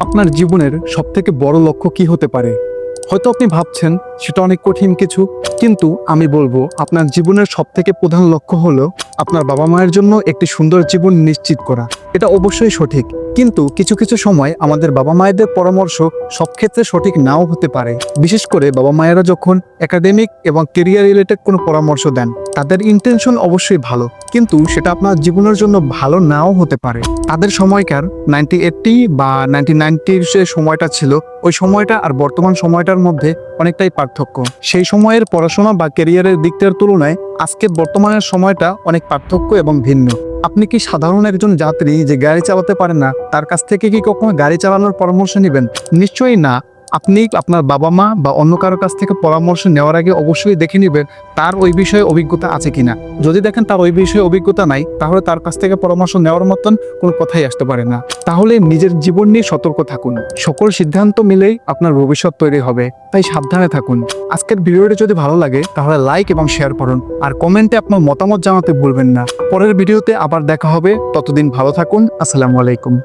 আপনার জীবনের সবথেকে বড় লক্ষ্য কি হতে পারে? হয়তো আপনি ভাবছেন, সেটা অনেক কঠিন কিছু। কিন্তু আমি বলব, আপনার জীবনের সবথেকে প্রধান লক্ষ্য হলো আপনার বাবা মায়ের জন্য একটি সুন্দর জীবন নিশ্চিত করা। এটা অবশ্যই সঠিক। কিন্তু কিছু কিছু সময় আমাদের বাবা মায়েদের পরামর্শ সব ক্ষেত্রে সঠিক নাও হতে পারে। বিশেষ করে বাবা মায়েরা যখন একাডেমিক এবং কেরিয়ার রিলেটেড কোনো পরামর্শ দেন, তাদের ইন্টেনশন অবশ্যই ভালো। কিন্তু সেটা আপনার জীবনের জন্য ভালো নাও হতে পারে। তাদের সময়কার নাইনটি এইটটি বা নাইনটি নাইনটির যে সময়টা ছিল, ওই সময়টা আর বর্তমান সময়টার মধ্যে অনেকটাই পার্থক্য। সেই সময়ের পড়াশোনা বা কেরিয়ারের দিকটার তুলনায় আজকের বর্তমানের সময়টা অনেক পার্থক্য এবং ভিন্ন। আপনি কি সাধারণ একজন যাত্রী যে গাড়ি চালাতে পারে না? তার কাছ থেকে কি কখনো গাড়ি চালানোর পরামর্শ নেবেন? নিশ্চয়ই না। আপনি আপনার বাবা মা বা অন্য কারও কাছ থেকে পরামর্শ নেওয়ার আগে অবশ্যই দেখে নেবেন তার ওই বিষয়ে অভিজ্ঞতা আছে কিনা। যদি দেখেন তার ওই বিষয়ে অভিজ্ঞতা নাই, তাহলে তার কাছ থেকে পরামর্শ নেওয়ার মতন কোনো কথাই আসতে পারে না। তাহলে নিজের জীবন নিয়ে সতর্ক থাকুন। সকল সিদ্ধান্ত মিলেই আপনার ভবিষ্যৎ তৈরি হবে। তাই সাবধানে থাকুন। আজকের ভিডিওটি যদি ভালো লাগে, তাহলে লাইক এবং শেয়ার করুন। আর কমেন্টে আপনার মতামত জানাতে ভুলবেন না। পরের ভিডিওতে আবার দেখা হবে। ততদিন ভালো থাকুন। আসসালামু আলাইকুম।